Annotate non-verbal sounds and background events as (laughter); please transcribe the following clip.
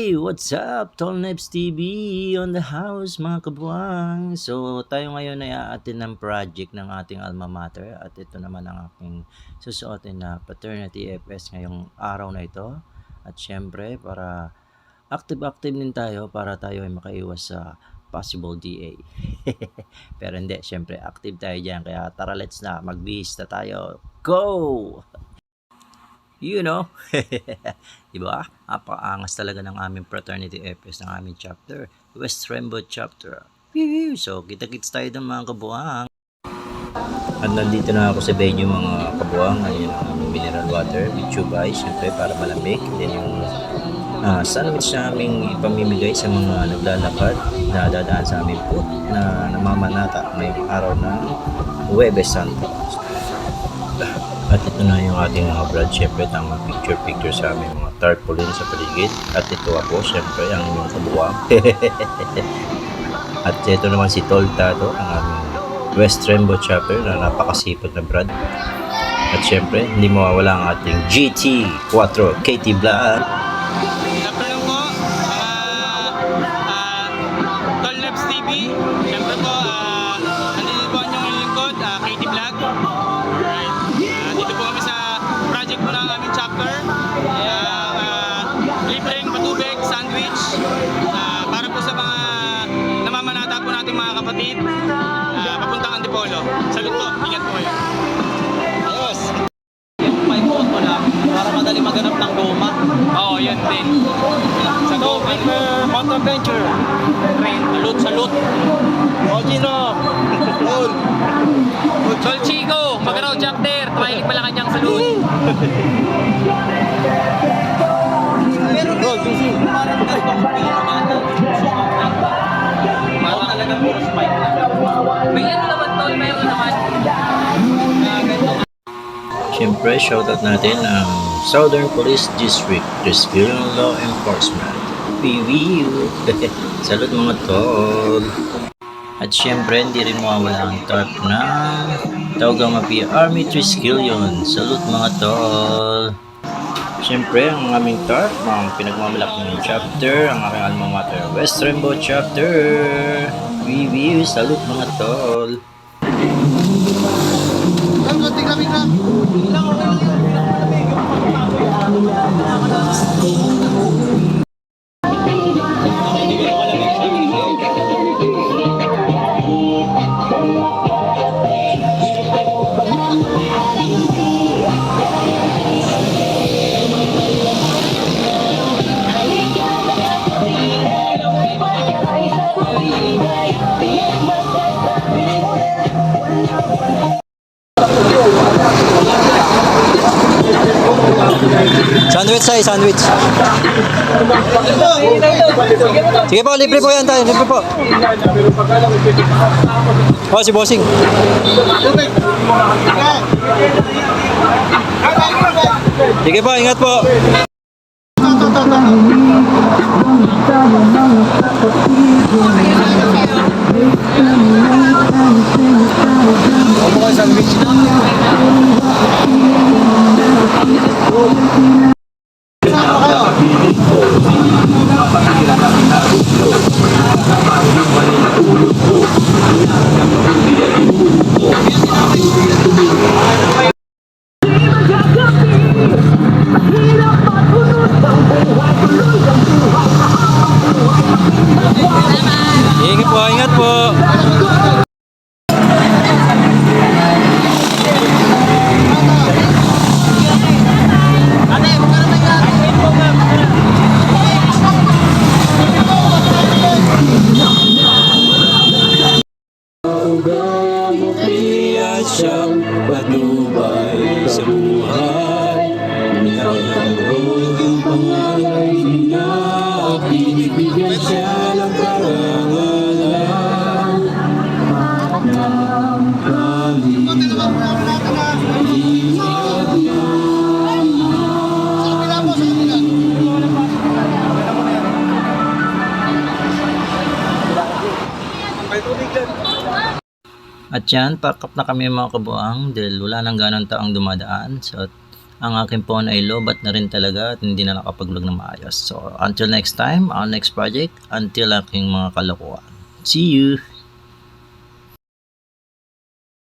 Hey, what's up? Tolneps TV on the house mga kabuang. So, tayo ngayon ay aatin ng project ng ating alma mater at ito naman ang aking susuotin na paternity FS ngayong araw na ito. At syempre, para active-active din tayo para tayo ay makaiwas sa possible DA. (laughs) Pero hindi, syempre, active tayo dyan. Kaya tara, let's na. Magbihis na tayo. Go! You know. (laughs) diba? Napakaangas talaga ng aming fraternity FS ng aming chapter. West Rainbow chapter. So, kita-kits tayo ng mga kabuang. At nandito na ako sa venue mga kabuang. Ayun ang mineral water with tube ice. Para malamig. Then yung ah, sandwich na aming ipamimigay sa mga naglalakad na dadaan sa aming food na namamanata ngayong araw ng Huwebes Santo. At ito na yung ating mga brad. Siyempre, tama picture-picture sa aming mga tarpaulin sa paligid. At ito ako, siyempre, ang inyong kabuwang. (laughs) At ito naman si Tol Tato, ang aming West Rainbow Chapter na napakasipag na brad. At siyempre, hindi mawawala ang ating GT4 KT Vlog. Good afternoon po, mga uh, Tol Labs TV. Ah, para po sa mga namamanata po nating mga kapatid. Uh, papuntang Antipolo. Salut po, ingat po kayo. Ayos. May photo lang para madali maganap ng goma. Oo, yun din. Sa So, Victor Motor Venture. train. Salute, salute. Ojino. Cool. Sol Chico, Magaraw chapter, Twilight Malacanang Salud. (laughs) Parang talaga puro spike lang. May ano naman tol, mayroon naman. Ah, ganito. Siyempre, shoutout natin ang Southern Police District, Civilian Law Enforcement. PVU! (laughs) Salud mga tol! At siyempre, hindi rin mawawala ang tarp na Tawagang Mapia Army Triskelion. Salud mga tol! Siyempre, ang aming tarp, ang pinagmamalaki ng chapter, ang aking alma mater, West Rainbow Chapter. PVU! Salud mga tol! Sandwich tayo, sandwich. Sige po, libre po yan tayo, libre po. Oh, si Bossing. Sige po, ingat po. Ingat niya Binibigyan siya ng karangalan Ng At yan, pack up na kami mga kabuang dahil wala nang ganang taong dumadaan. So, ang aking phone ay lobat na rin talaga at hindi na nakapag-vlog na maayos. So, until next time, our next project, until aking mga kalokohan. See you!